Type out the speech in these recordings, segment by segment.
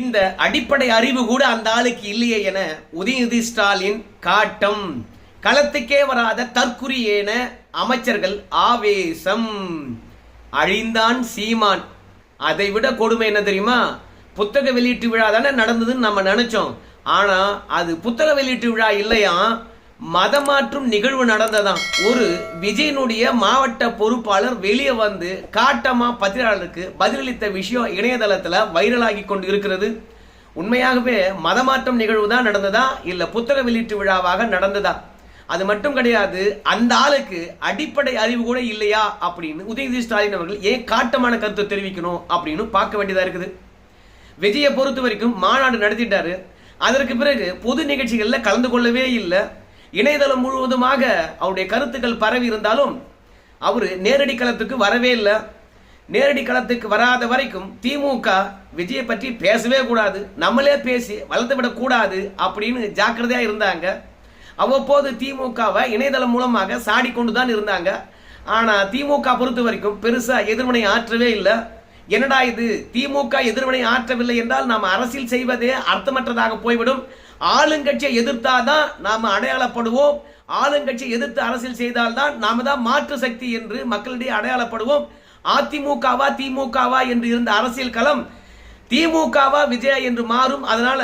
இந்த அடிப்படை அறிவு கூட அந்த ஆளுக்கு இல்லையே என உதயநிதி ஸ்டாலின் காட்டம். களத்துக்கே வராத தற்குறியேன அமைச்சர்கள் ஆவேசம். அழிந்தான் சீமான். அதை விட கொடுமை என்ன தெரியுமா? புத்தக வெளியீட்டு விழா தானே நடந்ததுன்னு நம்ம நினைச்சோம். ஆனா அது புத்தக வெளியீட்டு விழா இல்லையா மதமாற்றும் நிகழ்வு நடந்ததாம். ஒரு விஜயனுடைய மாவட்ட பொறுப்பாளர் வெளியே வந்து காட்டமா பத்திரிகையாளருக்கு பதிலளித்த விஷயம் இணையதளத்துல வைரலாகி கொண்டு இருக்கிறது உண்மையாகவே மதமாற்றம் நிகழ்வு தான் நடந்ததா? இல்ல புத்தக வெளியீட்டு விழாவாக நடந்ததா? அது மட்டும் கிடையாது அந்த ஆளுக்கு அடிப்படை அறிவு கூட இல்லையா? அப்படின்னு உதயநிதி ஸ்டாலின் அவர்கள் ஏன் காட்டமான கருத்தை தெரிவிக்கணும் அப்படின்னு பார்க்க வேண்டியதா இருக்குது. விஜயை பொறுத்த வரைக்கும் மாநாடு நடத்திட்டாரு. அதற்கு பிறகு பொது நிகழ்ச்சிகளில் கலந்து கொள்ளவே இல்லை. இணையதளம் முழுவதுமாக அவருடைய கருத்துக்கள் பரவி இருந்தாலும் அவர் நேரடி களத்துக்கு வரவே இல்லை. நேரடி களத்துக்கு வராத வரைக்கும் திமுக விஜயை பற்றி பேசவே கூடாது. நம்மளே பேசி வளர்த்து விடக்கூடாது அப்படின்னு ஜாக்கிரதையா இருந்தாங்க. அவ்வப்போது திமுகவை இணையதளம் மூலமாக சாடி கொண்டு தான் இருந்தாங்க. ஆனால் திமுக பொறுத்த வரைக்கும் பெருசாக எதிர்வினை ஆற்றவே இல்லை. என்னடா இது? திமுக எதிர்வினை ஆற்றவில்லை என்றால் நாம் அரசியல் செய்வதே அர்த்தமற்றதாக போய்விடும். ஆளுங்கட்சியை எதிர்த்தாதான் நாம் அடையாளப்படுவோம். ஆளுங்கட்சியை எதிர்த்து அரசியல் செய்தால்தான் நாம தான் மாற்று சக்தி என்று மக்களிடையே அடையாளப்படுவோம். அதிமுகவா திமுகவா என்று இருந்த அரசியல் களம் திமுகவா விஜயா என்று மாறும். அதனால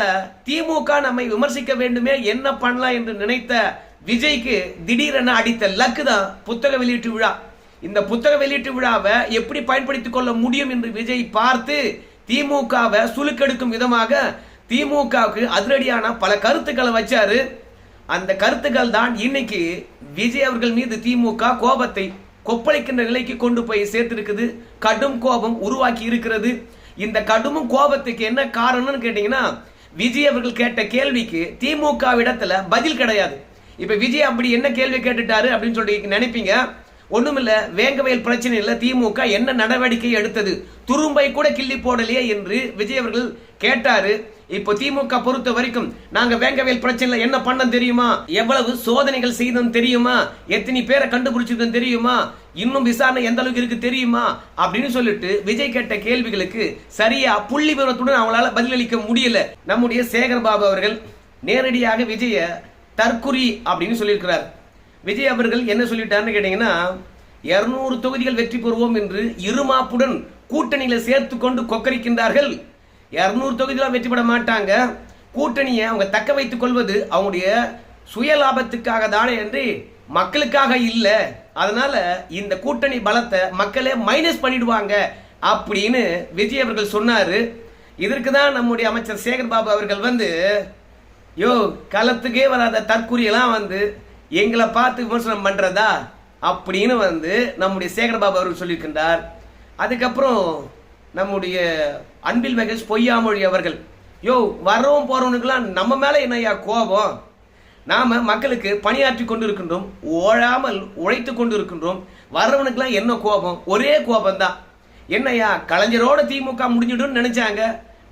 திமுக நம்மை விமர்சிக்க வேண்டுமே என்ன பண்ணலாம் என்று நினைத்த விஜய்க்கு திடீரென அடித்த லக்கு தான் புத்தக வெளியீட்டு விழா. இந்த புத்தக வெளியீட்டு விழாவை எப்படி பயன்படுத்திக் கொள்ள முடியும் என்று விஜய் பார்த்து திமுகவை சுலுக்கெடுக்கும் விதமாக திமுகவுக்கு அதிரடியான பல கருத்துக்களை வச்சாரு. அந்த கருத்துக்கள் தான் இன்னைக்கு விஜய் அவர்கள் மீது திமுக கோபத்தை கொப்பளிக்கின்ற நிலைக்கு கொண்டு போய் சேர்த்திருக்குது. கடும் கோபம் உருவாக்கி இருக்கிறது. இந்த கடும் கோபத்துக்கு என்ன காரணம்னு கேட்டீங்கன்னா விஜய் அவர்கள் கேட்ட கேள்விக்கு திமுக இடத்துல பதில் கிடையாது. இப்ப விஜய் அப்படி என்ன கேள்வி கேட்டுட்டாரு அப்படின்னு சொல்லி நினைப்பீங்க? ஒண்ணுமில்ல வேங்கவயல் பிரச்சனையில் திமுக என்ன நடவடிக்கை எடுத்தது? துரும்பை கூட கிள்ளி போடலையே என்று விஜய் அவர்கள் கேட்டாரு. இப்போ திமுக பொறுத்த வரைக்கும் நாங்க வேங்கவேல் பிரச்சனையில என்ன பண்ண தெரியுமா? எவ்வளவு சோதனைகள் செய்தோம் தெரியுமா? எத்தனை பேரை கண்டுபிடிச்சிருக்கோம் தெரியுமா? இன்னும் விசாரணை எந்த அளவுக்கு இருக்கு தெரியுமா? அப்படின்னு சொல்லிட்டு விஜய் கேட்ட கேள்விகளுக்கு சரியா புள்ளி விவரத்துடன் அவங்களால பதிலளிக்க முடியல. நம்முடைய சேகர் பாபு அவர்கள் நேரடியாக விஜய தற்குறி அப்படின்னு சொல்லியிருக்கிறார். விஜய் அவர்கள் என்ன சொல்லிட்டாருன்னு கேட்டீங்கன்னா இருநூறு தொகுதிகள் வெற்றி பெறுவோம் என்று இருமாப்புடன் கூட்டணியில் சேர்த்து கொண்டு கொக்கரிக்கின்றார்கள். இரநூறு தொகுதியெலாம் வெற்றி பெற மாட்டாங்க. கூட்டணியை அவங்க தக்க வைத்துக் கொள்வது அவங்களுடைய சுய லாபத்துக்காக தானே என்று மக்களுக்காக இல்லை. அதனால இந்த கூட்டணி பலத்தை மக்களே மைனஸ் பண்ணிடுவாங்க. அப்படின்னு விஜய் அவர்கள் சொன்னாரு. இதற்கு தான் நம்முடைய அமைச்சர் சேகர் பாபு அவர்கள் வந்து யோ களத்துக்கே வராத தற்கூரியெல்லாம் வந்து எங்களை பார்த்து விமர்சனம் பண்ணுறதா அப்படின்னு வந்து நம்முடைய சேகர்பாபு அவர்கள் சொல்லியிருக்கின்றார். அதுக்கப்புறம் நம்முடைய அன்பில் மகேஷ் பொய்யாமொழி அவர்கள் யோ வர்றவன் போகிறவனுக்கெல்லாம் நம்ம மேலே என்னையா கோபம்? நாம் மக்களுக்கு பணியாற்றி கொண்டு இருக்கின்றோம் ஓழாமல் உழைத்து கொண்டு இருக்கின்றோம் வர்றவனுக்கெல்லாம் என்ன கோபம்? ஒரே கோபம் தான் என்னய்யா கலைஞரோட திமுக முடிஞ்சிடும்னு நினைச்சாங்க.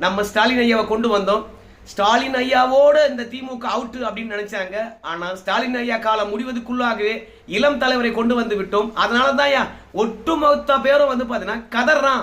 நம்ம ஸ்டாலின் ஐயாவை கொண்டு வந்தோம். ஸ்டாலின் ஐயாவோட இந்த திமுக அவுட் அப்படின்னு நினைச்சாங்க. ஆனால் ஸ்டாலின் ஐயா காலம் முடிவதுக்குள்ளாகவே இளம் தலைவரை கொண்டு வந்து விட்டோம். அதனால தான் ஒட்டுமொத்த பேரும் வந்து பார்த்தீங்கன்னா கதறான்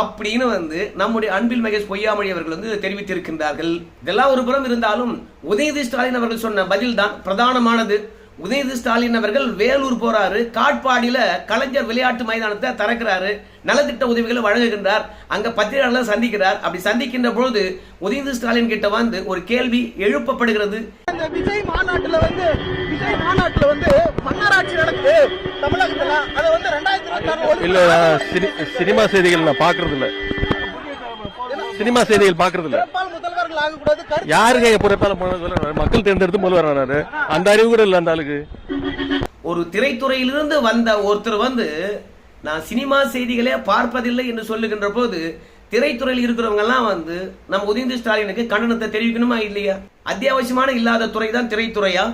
அப்படின்னு வந்து நம்முடைய அன்பில் மகேஷ் பொய்யாமொழி அவர்கள் வந்து தெரிவித்திருக்கின்றார்கள். இதெல்லாம் ஒரு புறம் இருந்தாலும் உதயநிதி ஸ்டாலின் அவர்கள் சொன்ன பதில் தான் பிரதானமானது. உதயநிதி ஸ்டாலின் அவர்கள் வேலூர் போறாரு. காட்பாடியில கலைஞர் விளையாட்டு மைதானத்தை திறக்கிறாரு. நலத்திட்ட உதவிகளை வழங்குகின்றார். அங்க பத்திரிகையாளர்களை சந்திக்கிறார். அப்படி சந்திக்கின்ற பொழுது உதயநிதி ஸ்டாலின் கிட்ட வந்து ஒரு கேள்வி எழுப்பப்படுகிறது. இந்த விஜய் மாநாட்டுல வந்து விஜய் மாநாட்டுல வந்து மன்னராட்சி நடக்குது. தமிழகத்துல. அதை வந்து ரெண்டாயிரத்தி இல்ல சினிமா செய்திகள் நான் பாக்குறது இல்ல சினிமா செய்திகள் பாக்குறது இல்ல ஆகக்கூடாது. யாருங்க போனது மக்கள் தேர்ந்தெடுத்து முதல்வர் ஆனாரு அந்த அறிவு கூட இல்ல அந்த ஆளுக்கு. ஒரு திரைத்துறையிலிருந்து வந்த ஒருத்தர் வந்து நான் சினிமா செய்திகளே பார்ப்பதில்லை என்று சொல்லுகின்ற போது திரைத்துறையில் இருக்கிறவங்க எல்லாம் வந்து நம்ம உதயநிதி ஸ்டாலினுக்கு கண்டனத்தை தெரிவிக்கணுமா இல்லையா? அத்தியாவசியமான இல்லாத துறை தான் திரைத்துறையா?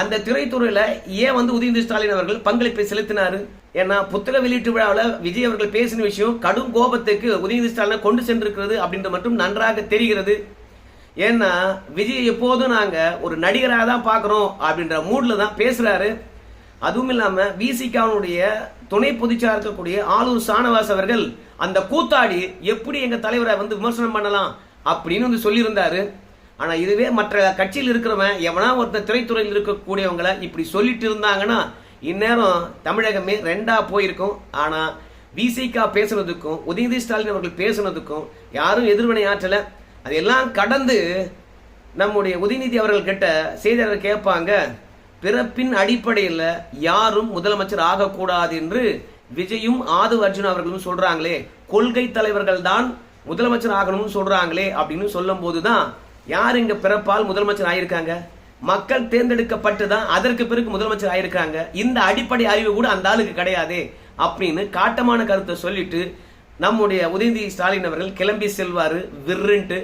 அந்த திரைத்துறையில ஏன் வந்து உதயநிதி ஸ்டாலின் அவர்கள் பங்களிப்பை செலுத்தினாரு? ஏன்னா புத்தக வெளியீட்டு விழாவில் விஜய் அவர்கள் பேசின விஷயம் கடும் கோபத்துக்கு உதயநிதி ஸ்டாலினை கொண்டு சென்றிருக்கிறது அப்படின்ற மட்டும் நன்றாக தெரிகிறது. ஏன்னா விஜய் எப்போதும் நாங்கள் ஒரு நடிகராக தான் பார்க்குறோம் அப்படின்ற மூடில் தான் பேசுகிறாரு அதுவும் இல்லாமல் விசிகாவுடைய துணை பொதுச்சாக இருக்கக்கூடிய ஆளூர் சானவாஸ் அவர்கள் அந்த கூத்தாடி எப்படி எங்கள் தலைவரை வந்து விமர்சனம் பண்ணலாம் அப்படின்னு வந்து சொல்லியிருந்தாரு. ஆனால் இதுவே மற்ற கட்சியில் இருக்கிறவன் எவனா ஒருத்தர் திரைத்துறையில் இருக்கக்கூடியவங்களை இப்படி சொல்லிட்டு இருந்தாங்கன்னா இந்நேரம் தமிழகமே ரெண்டா போயிருக்கும். ஆனால் விசிகா பேசுனதுக்கும் உதயநிதி ஸ்டாலின் அவர்கள் பேசுனதுக்கும் யாரும் எதிர்வினை ஆற்றலை. அதையெல்லாம் கடந்து நம்முடைய உதயநிதி அவர்கள் கிட்ட செய்தியாளர் கேட்பாங்க பிறப்பின் அடிப்படையில் யாரும் முதலமைச்சர் ஆகக்கூடாது என்று விஜயும் ஆது அர்ஜுன் அவர்களும் சொல்றாங்களே. கொள்கை தலைவர்கள் தான் முதலமைச்சர் ஆகணும்னு சொல்றாங்களே அப்படின்னு சொல்லும் போதுதான் யார் இங்க பிறப்பால் முதலமைச்சர் ஆயிருக்காங்க? மக்கள் தேர்ந்தெடுக்கப்பட்டு தான் அதற்கு பிறகு முதலமைச்சர் ஆயிருக்காங்க? இந்த அடிப்படை அறிவு கூட அந்த ஆளுக்கு கிடையாது அப்படின்னு காட்டமான கருத்தை சொல்லிட்டு நம்முடைய உதயநிதி ஸ்டாலின் அவர்கள் கிளம்பி செல்வார் விர்ருன்ட்டு.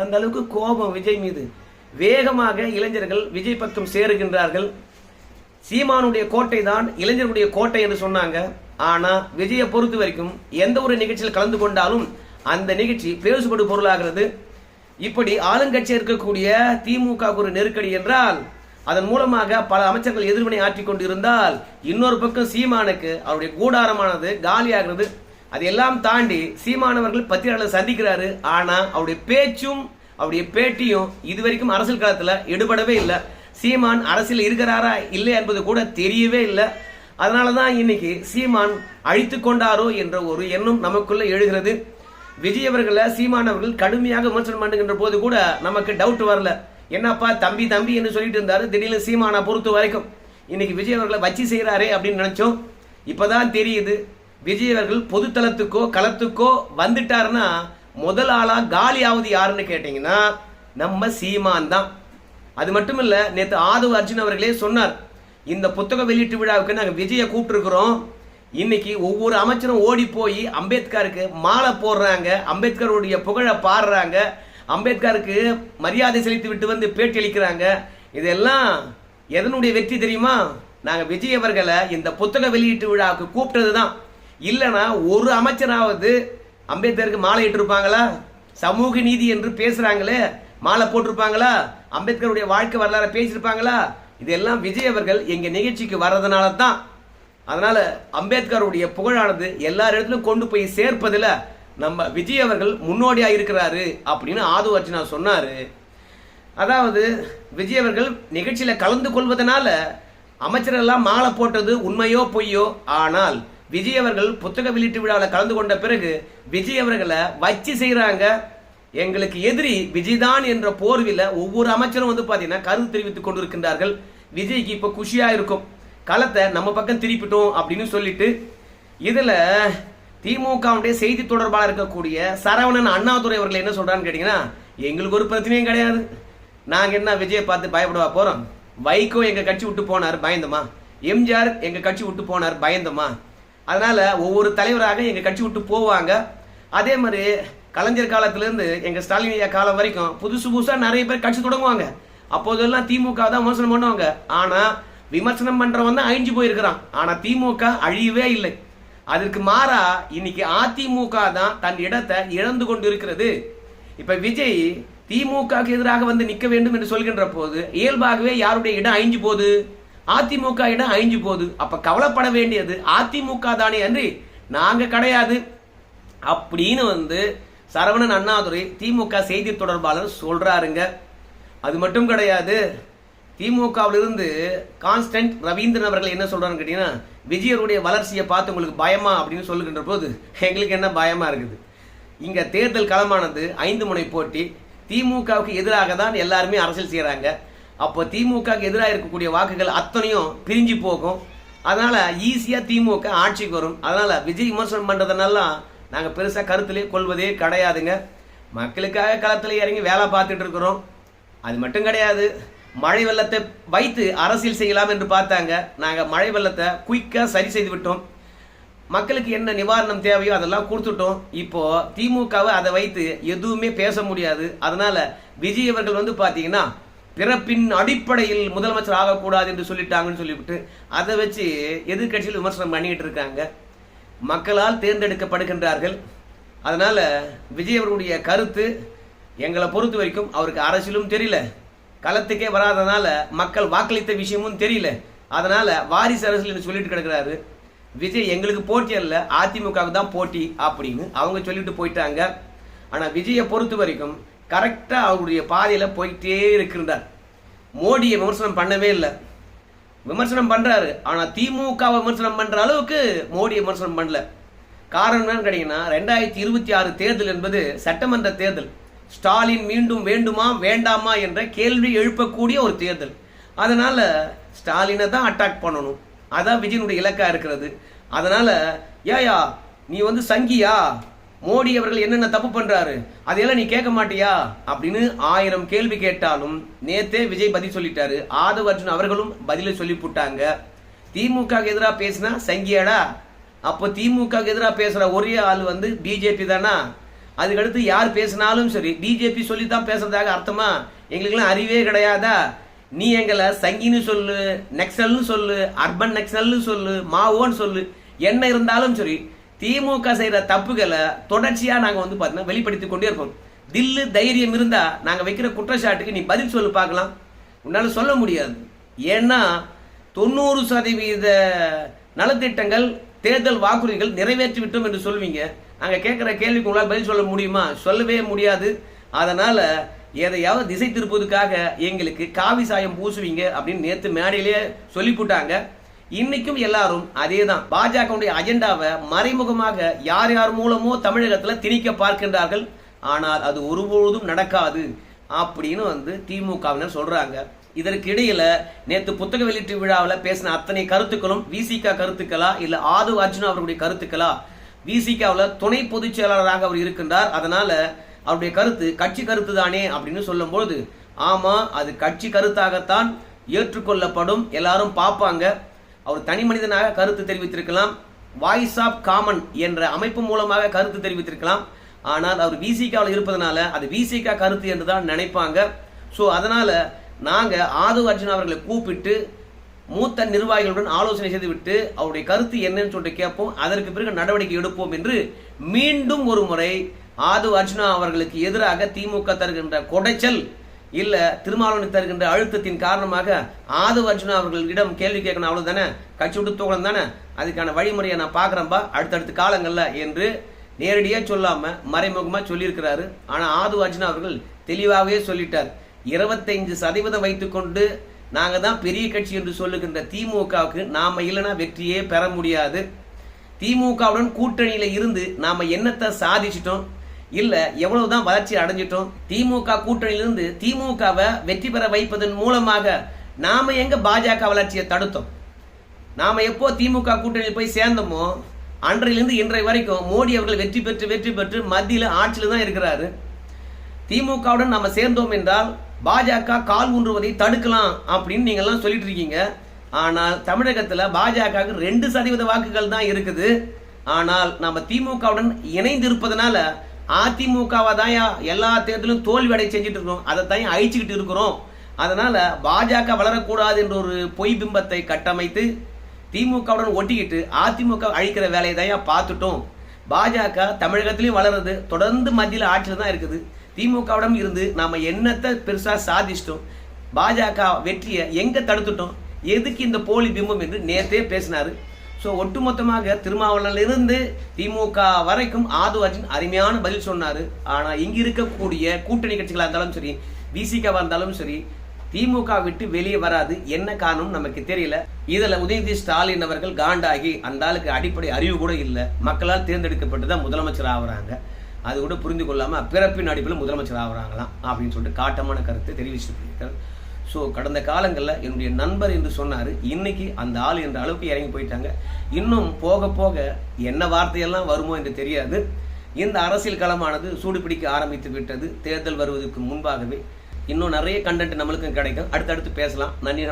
அந்த அளவுக்கு கோபம் விஜய் மீது. வேகமாக இளைஞர்கள் விஜய் பக்கம் சேருகின்றார்கள். சீமானுடைய கோட்டை தான் இளைஞர்களுடைய கோட்டை என்று சொன்னாங்க. ஆனால் விஜயை பொறுத்த வரைக்கும் எந்த ஒரு நிகழ்ச்சியில் கலந்து கொண்டாலும் அந்த நிகழ்ச்சி பேசுபடு பொருளாகிறது. இப்படி ஆளுங்கட்சி இருக்கக்கூடிய திமுக ஒரு நெருக்கடி என்றால் அதன் மூலமாக பல அமைச்சர்கள் எதிர்வினை ஆற்றிக் கொண்டிருந்தால் இன்னொரு பக்கம் சீமானுக்கு அவருடைய கூடாரமானது காலியாகிறது. அது எல்லாம் தாண்டி சீமானவர்கள் பத்திரிகையாளர் சந்திக்கிறாரு. ஆனா அவருடைய பேச்சும் அவருடைய பேட்டியும் இதுவரைக்கும் அரசியல் காலத்தில் எடுபடவே இல்லை. சீமான் அரசியல் இருக்கிறாரா இல்லை என்பது கூட தெரியவே இல்லை. அதனாலதான் இன்னைக்கு சீமான் அழித்து கொண்டாரோ என்ற ஒரு எண்ணம் நமக்குள்ள எழுகிறது. விஜய் அவர்களை சீமான் அவர்கள் கடுமையாக விமர்சனம் பண்ணுகின்ற போது கூட நமக்கு டவுட் வரல. என்னப்பா தம்பி தம்பி என்று சொல்லிட்டு இருந்தாரு. திடீர்னு சீமானை பொறுத்த வரைக்கும் இன்னைக்கு விஜய் அவர்களை வச்சு செய்கிறாரே அப்படின்னு நினைச்சோம். இப்போதான் தெரியுது. விஜய் அவர்கள் பொதுத்தளத்துக்கோ களத்துக்கோ வந்துட்டாருன்னா முதல் ஆளாக காலி ஆகுது யாருன்னு கேட்டிங்கன்னா நம்ம சீமான் தான். அது மட்டும் இல்லை நேற்று ஆதவ அர்ஜுன் அவர்களே சொன்னார் இந்த புத்தக வெளியீட்டு விழாவுக்கு நாங்கள் விஜயை கூப்பிட்டுருக்குறோம். இன்னைக்கு ஒவ்வொரு அமைச்சரும் ஓடி போய் அம்பேத்கருக்கு மாலை போடுறாங்க அம்பேத்கருடைய புகழை பாடுறாங்க அம்பேத்கருக்கு மரியாதை செலுத்தி விட்டு வந்து பேட்டி அளிக்கிறாங்க. இதெல்லாம் எதனுடைய வெற்றி தெரியுமா? நாங்கள் விஜய் அவர்களை இந்த புத்தக வெளியீட்டு விழாவுக்கு கூப்பிட்டது தான் இல்லைன்னா ஒரு அமைச்சராவது அம்பேத்கருக்கு மாலை இட்டிருப்பாங்களா சமூக நீதி என்று பேசுகிறாங்களே மாலை போட்டிருப்பாங்களா? அம்பேத்கருடைய வாழ்க்கை வரலாறு பேசியிருப்பாங்களா? இதெல்லாம் விஜய் அவர்கள் எங்கள் நிகழ்ச்சிக்கு வர்றதுனால தான் அதனால் அம்பேத்கருடைய புகழானது எல்லா இடத்துலையும் கொண்டு போய் சேர்ப்பதில் நம்ம விஜய் அவர்கள் முன்னோடியாக இருக்கிறாரு அப்படின்னு ஆது அர்ஜுனா சொன்னாரு. அதாவது விஜய் அவர்கள் நிகழ்ச்சியில் கலந்து கொள்வதனால அமைச்சரெல்லாம் மாலை போட்டது உண்மையோ பொய்யோ? ஆனால் விஜய் அவர்கள் புத்தக வெளியீட்டு விழாவில் கலந்து கொண்ட பிறகு விஜய் அவர்களை வச்சு செய்கிறாங்க எங்களுக்கு எதிரி விஜய் தான் என்ற போர்வில் ஒவ்வொரு அமைச்சரும் வந்து பார்த்தீங்கன்னா கருத்து தெரிவித்துக் கொண்டிருக்கின்றார்கள். விஜய்க்கு இப்போ குஷியாக இருக்கும். களத்தை நம்ம பக்கம் திருப்பிட்டோம் அப்படின்னு சொல்லிட்டு இதில் திமுகவுடைய செய்தி தொடர்பாளர் இருக்கக்கூடிய சரவணன் அண்ணாதுரை அவர்கள் என்ன சொல்கிறான்னு கேட்டிங்கன்னா எங்களுக்கு ஒரு பிரச்சனையும் கிடையாது. நாங்கள் என்ன விஜயை பார்த்து பயப்படவா போகிறோம் வைகோ எங்கள் கட்சி விட்டு போனார் பயந்தமா? எம்ஜிஆர் எங்கள் கட்சி விட்டு போனார் பயந்தமா? அதனால் ஒவ்வொரு தலைவராக எங்கள் கட்சி விட்டு போவாங்க. அதே மாதிரி கலைஞர் காலத்திலேருந்து எங்கள் ஸ்டாலின் ஐயா காலம் வரைக்கும் புதுசு புதுசாக நிறைய பேர் கட்சி தொடங்குவாங்க. அப்போதெல்லாம் திமுக தான் விமர்சனம் பண்ணுவாங்க. ஆனால் விமர்சனம் பண்ணுறவன் தான் அழிஞ்சு போயிருக்கிறான். ஆனால் திமுக அழியவே இல்லை. அதற்கு மாறா இன்னைக்கு அதிமுக தான் தன் இடத்தை இழந்து கொண்டு இருக்கிறது இப்ப விஜய் திமுக எதிராக வந்து நிக்க வேண்டும் என்று சொல்கின்ற போது இயல்பாகவே யாருடைய இடம் அழிஞ்சு போகுது? அதிமுக இடம் அழிஞ்சு போகுது. அப்ப கவலைப்பட வேண்டியது அதிமுக தானே அன்றி நாங்க கிடையாது. அப்படின்னு வந்து சரவணன் அண்ணாதுரை திமுக செய்தி தொடர்பாளர் சொல்றாருங்க. அது மட்டும் கிடையாது. திமுகவிலிருந்து கான்ஸ்டன்ட் ரவீந்திரன் அவர்கள் என்ன சொல்றான்னு கேட்டீங்கன்னா விஜயருடைய வளர்ச்சியை பார்த்து உங்களுக்கு பயமா அப்படின்னு சொல்லுகின்ற போது எங்களுக்கு என்ன பயமா இருக்குது? இங்க தேர்தல் களமானது ஐந்து முனை போட்டி. திமுகவுக்கு எதிராக தான் எல்லாருமே அரசியல் செய்யறாங்க அப்போ திமுகவுக்கு எதிராக இருக்கக்கூடிய வாக்குகள் அத்தனையும் பிரிஞ்சு போகும். அதனால் ஈஸியாக திமுக ஆட்சிக்கு வரும். அதனால் விஜய் விமர்சனம் பண்ணுறதுனால நாங்கள் பெருசாக கருத்துலேயே கொள்வதே கிடையாதுங்க. மக்களுக்காக களத்தில் இறங்கி வேலை பார்த்துட்டு இருக்கிறோம். அது மட்டும் கிடையாது. மழை வெள்ளத்தை வைத்து அரசியல் செய்யலாம் என்று பார்த்தாங்க. நாங்கள் மழை வெள்ளத்தை குயிக்காக சரி செய்து விட்டோம். மக்களுக்கு என்ன நிவாரணம் தேவையோ அதெல்லாம் கொடுத்துட்டோம். இப்போ திமுகவை அதை வைத்து எதுவுமே பேச முடியாது. அதனால விஜய் அவர்கள் வந்து பார்த்தீங்கன்னா பிறப்பின் அடிப்படையில் முதலமைச்சர் ஆகக்கூடாது என்று சொல்லிட்டாங்கன்னு சொல்லிவிட்டு அதை வச்சு எதிர்க்கட்சியில் விமர்சனம் பண்ணிட்டு இருக்காங்க. மக்களால் தேர்ந்தெடுக்கப்படுகின்றார்கள். அதனால விஜய் அவர்களுடைய கருத்து எங்களை பொறுத்த வரைக்கும் அவருக்கு அரசியலும் தெரியல. களத்துக்கே வராதனால மக்கள் வாக்களித்த விஷயமும் தெரியல. அதனால வாரிசு அரசியல் என்று சொல்லிட்டு கிடக்குறாரு. விஜய் எங்களுக்கு போட்டி அல்ல அதிமுகவுக்கு தான் போட்டி அப்படின்னு அவங்க சொல்லிட்டு போயிட்டாங்க. ஆனால் விஜயை பொறுத்த வரைக்கும் கரெக்டாக அவருடைய பாதையில் போயிட்டே இருக்கின்றார். மோடியை விமர்சனம் பண்ணவே இல்லை. விமர்சனம் பண்ணுறாரு ஆனால் திமுக விமர்சனம் பண்ணுற அளவுக்கு மோடி விமர்சனம் பண்ணல. காரணம் என்னன்னு கேட்டிங்கன்னா ரெண்டாயிரத்தி இருபத்தி ஆறு தேர்தல் என்பது சட்டமன்ற தேர்தல். ஸ்டாலின் மீண்டும் வேண்டுமா வேண்டாமா என்ற கேள்வி எழுப்பக்கூடிய ஒரு தேர்தல். அதனால் ஸ்டாலினை தான் அட்டாக் பண்ணணும். அதான் விஜயனுடைய இலக்காக இருக்கிறது. அதனால் ஏயா நீ வந்து சங்கியா? மோடி அவர்கள் என்னென்ன தப்பு பண்றாரு? அதையெல்லாம் நீ கேட்க மாட்டியா? அப்படின்னு ஆயிரம் கேள்வி கேட்டாலும் நேத்தே விஜய் பதில் சொல்லிட்டாரு. ஆதவ் அர்ஜுன் அவர்களும் பதிலை சொல்லி போட்டாங்க திமுக எதிராக பேசினா சங்கியாடா? அப்போ திமுக எதிராக பேசுற ஒரே ஆள் வந்து பிஜேபி தானா? அதுக்கடுத்து யார் பேசினாலும் சரி பிஜேபி சொல்லி தான் பேசுறதாக அர்த்தமா? எங்களுக்கெல்லாம் அறிவே கிடையாதா? நீ எங்களை சங்கின்னு சொல்லு நெக்ஸல்னு சொல்லு அர்பன் நெக்ஸல்னு சொல்லு மாவோன்னு சொல்லு என்ன இருந்தாலும் சரி திமுக செய்கிற தப்புகளை தொடர்ச்சியாக நாங்கள் வந்து பார்த்தீங்கன்னா வெளிப்படுத்தி கொண்டே இருப்போம் தில்லு தைரியம் இருந்தால் நாங்கள் வைக்கிற குற்றச்சாட்டுக்கு நீ பதில் சொல்லு பார்க்கலாம். உன்னால் சொல்ல முடியாது. ஏன்னா தொண்ணூறு சதவீத நலத்திட்டங்கள் தேர்தல் வாக்குறுதிகள் நிறைவேற்றி விட்டோம் என்று சொல்வீங்க. நாங்கள் கேட்குற கேள்விக்கு உங்களால் பதில் சொல்ல முடியுமா? சொல்லவே முடியாது. அதனால் எதையாவது திசை திருப்பதுக்காக எங்களுக்கு காவி சாயம் பூசுவீங்க அப்படின்னு நேற்று மேடையிலே சொல்லி போட்டாங்க. இன்னைக்கும் எல்லாரும் அதே தான் பாஜகவுடைய அஜெண்டாவை மறைமுகமாக யார் யார் மூலமோ தமிழகத்தில் திணிக்க பார்க்கின்றார்கள். ஆனால் அது ஒருபொழுதும் நடக்காது அப்படின்னு வந்து திமுகவினர் சொல்றாங்க. இதற்கு இடையில நேற்று புத்தக வெளியீட்டு விழாவில் பேசின அத்தனை கருத்துக்களும் விசிகா கருத்துக்களா இல்ல ஆது அர்ஜுனா அவருடைய கருத்துக்களா? விசிகாவில் துணை பொதுச் செயலாளராக அவர் இருக்கின்றார். அதனால அவருடைய கருத்து கட்சி கருத்து தானே அப்படின்னு சொல்லும்போது ஆமா அது கட்சி கருத்தாகத்தான் ஏற்றுக்கொள்ளப்படும். எல்லாரும் பார்ப்பாங்க. அவர் தனி மனிதனாக கருத்து தெரிவித்திருக்கலாம். வாய்ஸ் ஆஃப் காமன் என்ற அமைப்பு மூலமாக கருத்து தெரிவித்திருக்கலாம். ஆனால் அவர் விசிகாவில் இருப்பதனால அது விசிகா கருத்து என்று தான் நினைப்பாங்க. ஸோ அதனால் நாங்கள் ஆது அர்ஜுன் அவர்களை கூப்பிட்டு மூத்த நிர்வாகிகளுடன் ஆலோசனை செய்துவிட்டு அவருடைய கருத்து என்னன்னு சொல்லிட்டு கேட்போம். அதற்கு பிறகு நடவடிக்கை எடுப்போம் என்று மீண்டும் ஒரு முறை ஆது அர்ஜுனா அவர்களுக்கு எதிராக திமுக தருகின்ற கொடைச்சல் இல்ல திருமாவளவன் தருகின்ற அழுத்தத்தின் காரணமாக ஆது அர்ஜுனா அவர்களிடம் கேள்வி கேட்கணும் அவ்வளவுதானே? கட்சி விட்டு தூக்கணும் தானே? அதுக்கான வழிமுறையை நான் பாக்குறேன்பா அடுத்தடுத்த காலங்கள்ல என்று நேரடியாக சொல்லாம மறைமுகமா சொல்லியிருக்கிறாரு. ஆனா ஆது அர்ஜுனா அவர்கள் தெளிவாகவே சொல்லிட்டார். இருபத்தைந்து சதவீதம் வைத்துக்கொண்டு நாங்க தான் பெரிய கட்சி என்று சொல்லுகின்ற திமுகவுக்கு நாம இல்லைன்னா வெற்றியே பெற முடியாது. திமுகவுடன் கூட்டணியில இருந்து நாம என்னத்தை சாதிச்சிட்டோம்? இல்ல எவ்வளவுதான் வளர்ச்சி அடைஞ்சிட்டோம் திமுக கூட்டணியிலிருந்து திமுகவை வெற்றி பெற வைப்பதன் மூலமாக நாம எங்க பாஜக வளர்ச்சியை தடுத்தோம்? நாம எப்போ திமுக கூட்டணியில் போய் சேர்ந்தோமோ அன்றையிலிருந்து இன்றைய வரைக்கும் மோடி அவர்கள் வெற்றி பெற்று வெற்றி பெற்று மத்தியில் ஆட்சியில் தான் இருக்கிறாரு. திமுகவுடன் நம்ம சேர்ந்தோம் என்றால் பாஜக கால் ஊன்றுவதை தடுக்கலாம் அப்படின்னு நீங்கள்லாம் சொல்லிட்டு இருக்கீங்க. ஆனால் தமிழகத்தில் பாஜகவுக்கு ரெண்டு சதவீத வாக்குகள் தான் இருக்குது. ஆனால் நம்ம திமுகவுடன் இணைந்து இருப்பதனால அதிமுகவை தான் எல்லா தேர்தலும் தோல்வி அடை செஞ்சுட்டு இருக்கோம். அதை தான் அழிச்சுக்கிட்டு இருக்கிறோம். அதனால் பாஜக வளரக்கூடாது என்ற ஒரு பொய் பிம்பத்தை கட்டமைத்து திமுகவுடன் ஒட்டிக்கிட்டு அதிமுக அழிக்கிற வேலையை தான் பார்த்துட்டோம். பாஜக தமிழகத்திலையும் வளருது. தொடர்ந்து மத்தியில் ஆட்சியில் தான் இருக்குது. திமுகவிடம் இருந்து நாம் என்னத்தை பெருசாக சாதிச்சிட்டோம்? பாஜக வெற்றியை எங்கே தடுத்துட்டோம்? எதுக்கு இந்த போலி பிம்பம் என்று நேத்தே பேசினார். ஸோ ஒட்டுமொத்தமாக திருமாவளவனிலிருந்து திமுக வரைக்கும் ஆதுவாஜின் அருமையான பதில் சொன்னார். ஆனால் இங்கே இருக்கக்கூடிய கூட்டணி கட்சிகளாக இருந்தாலும் சரி விசிகாவாக இருந்தாலும் சரி திமுக விட்டு வெளியே வராது என்ன காரணம் நமக்கு தெரியல. இதில் உதயநிதி ஸ்டாலின் அவர்கள் காண்டாகி அந்த ஆளுக்கு அடிப்படை அறிவு கூட இல்லை. மக்களால் தேர்ந்தெடுக்கப்பட்டு தான் முதலமைச்சர் ஆகுறாங்க. அது கூட புரிந்து கொள்ளாமல் பிறப்பின் அடிப்பில் முதலமைச்சர் ஆகுறாங்களாம் அப்படின்னு சொல்லிட்டு காட்டமான கருத்தை தெரிவிச்சிருக்கிறார். ஸோ கடந்த காலங்களில் என்னுடைய நண்பர் என்று சொன்னார் இன்னைக்கு அந்த ஆள் என்ற அளவுக்கு இறங்கி போயிட்டாங்க. இன்னும் போக போக என்ன வார்த்தையெல்லாம் வருமோ என்று தெரியாது. இந்த அரசியல் களமானது சூடுபிடிக்க ஆரம்பித்து விட்டது. தேர்தல் வருவதற்கு முன்பாகவே. இன்னும் நிறைய கண்டென்ட் நம்மளுக்கும் கிடைக்கும். அடுத்தடுத்து பேசலாம். நன்றி.